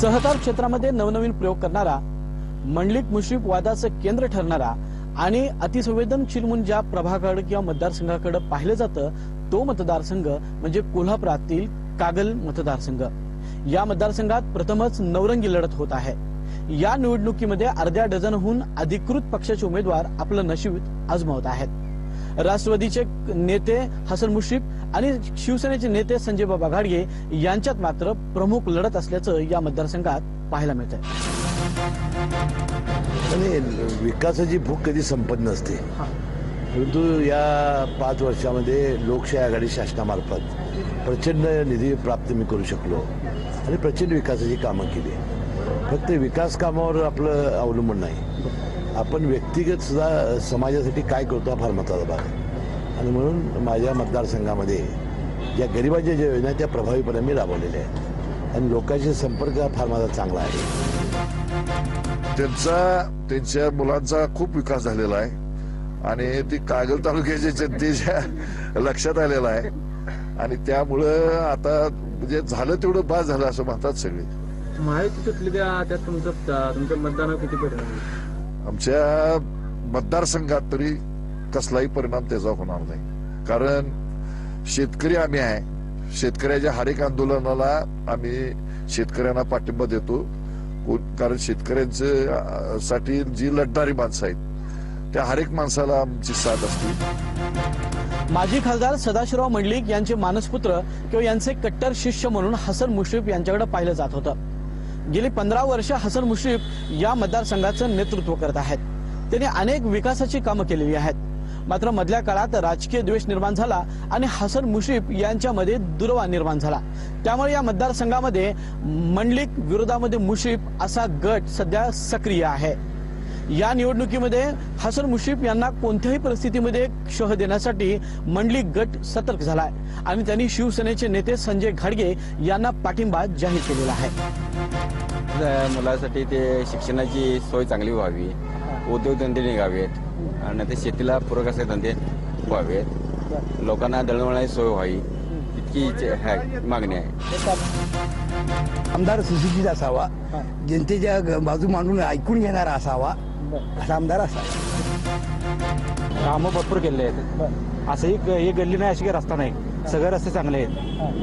सहकार क्षेत्रामध्ये नवनवीन प्रयोग करणारा मंडलिक मुश्रीफ वादाचं केंद्र ठरणारा आणि अतिसंवेदनशील म्हणून ज्या प्रभागाकडे किंवा मतदारसंघाकडे पाहिलं जातं तो मतदारसंघ म्हणजे कोल्हापुरातील कागल मतदारसंघ. या मतदारसंघात प्रथमच नवरंगी लढत होत आहे. या निवडणुकीमध्ये अर्ध्या डझनहून अधिकृत पक्षाचे उमेदवार आपलं नशीब आजमावत आहेत. राष्ट्रवादीचे नेते हसन मुश्रीफ आणि शिवसेनेचे नेते संजय बाबा घाडगे यांच्यात मात्र प्रमुख लढत असल्याचं या मतदारसंघात पाहायला मिळतंय. आणि विकासाची भूक कधी संपत नसते. परंतु या पाच वर्षामध्ये लोकशाही आघाडी शासनामार्फत प्रचंड निधी प्राप्त मी करू शकलो आणि प्रचंड विकासाची कामं केली. फक्त विकास कामावर आपलं अवलंबून नाही. आपण व्यक्तिगत सुद्धा समाजासाठी काय करतो हा फार महत्त्वाचा भाग आहे. आणि म्हणून माझ्या मतदारसंघामध्ये ज्या गरिबाच्या ज्या योजना त्या प्रभावीपणे मी राबवलेल्या आहेत. आणि लोकांशी संपर्क हा फार माझा चांगला आहे. त्यांचा त्यांच्या मुलांचा खूप विकास झालेला आहे. आणि ती कागल तालुक्याच्या जनतेच्या लक्षात आलेला आहे. आणि त्यामुळं आता म्हणजे झालं तेवढं बाद झालं असं म्हणतात सगळे. महायुतीतले त्या त्यात तुमचं तुमच्या मतदानावर किती परिणाम? आमच्या मतदारसंघात तरी कसलाही परिणाम त्याचा होणार नाही. कारण शेतकरी आम्ही आहे. शेतकऱ्याच्या हरेक आंदोलनाला आम्ही शेतकऱ्यांना पाठिंबा देतो. कारण शेतकऱ्यांचं साठी जी लढणारी माणसं आहेत त्या हरेक माणसाला आमची साथ असते. माजी खासदार सदाशिवराव मंडलिक यांचे मानसपुत्र किंवा यांचे कट्टर शिष्य म्हणून हसन मुश्रीफ यांच्याकडे पाहिलं जात होतं. गेली पंधरा वर्ष हसन मुश्रीफ या मतदारसंघाचं नेतृत्व करत आहेत. त्यांनी अनेक विकासाची कामं केलेली आहेत. मात्र मधल्या काळात राजकीय द्वेष निर्माण झाला आणि हसन मुश्रीफ यांच्यामध्ये दुरवा निर्माण झाला. त्यामुळे या मतदारसंघामध्ये मंडलिक विरोधामध्ये मुश्रीफ असा गट सध्या सक्रिय आहे. या निवडणुकीमध्ये हसन मुश्रीफ यांना कोणत्याही परिस्थितीमध्ये शह देण्यासाठी मंडलिक गट सतर्क झालाय. आणि त्यांनी शिवसेनेचे नेते संजय घाडगे यांना पाठिंबा जाहीर केलेला आहे. मुलासाठी ते शिक्षणाची सोय चांगली व्हावी. उद्योगधंदे निघावेत. आणि ते शेतीला पूरक असे धंदे व्हावेत. लोकांना दळणवळणाची सोय व्हावी. इतकी आहे, मागणी आहे. आमदार सुशिक्षित असावा. जनतेच्या ग- बाजू मांडून ऐकून घेणारा असावा. असा. आमदार असावा कामं भरपूर केलेले आहेत. असंही ग- हे गल्ली नाही अशी काही रस्ता नाही. सगळे रस्ते चांगले आहेत.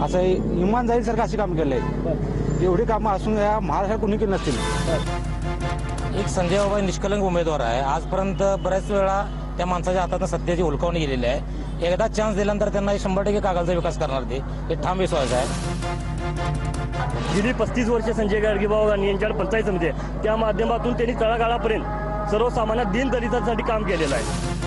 असं इमान जाईल सारखं अशी कामं केले आहेत. एवढी कामं असून या महाराष्ट्रात कोणी केली नसतील. एक संजय बाबा निष्कलंक उमेदवार आहे. आजपर्यंत बऱ्याच वेळा त्या माणसाच्या हातात सत्तेची हुलकावणी गेलेली आहे. एकदा चान्स दिल्यानंतर त्यांना शंभर टक्के कागलचा विकास करणार ते. हे ठाम विश्वास आहे. गेली पस्तीस वर्ष संजय गाडगेबाबा यांच्याकडे पंचायत समिती आहे. त्या माध्यमातून त्यांनी तळागाळापर्यंत सर्वसामान्य दिन काम केलेलं आहे.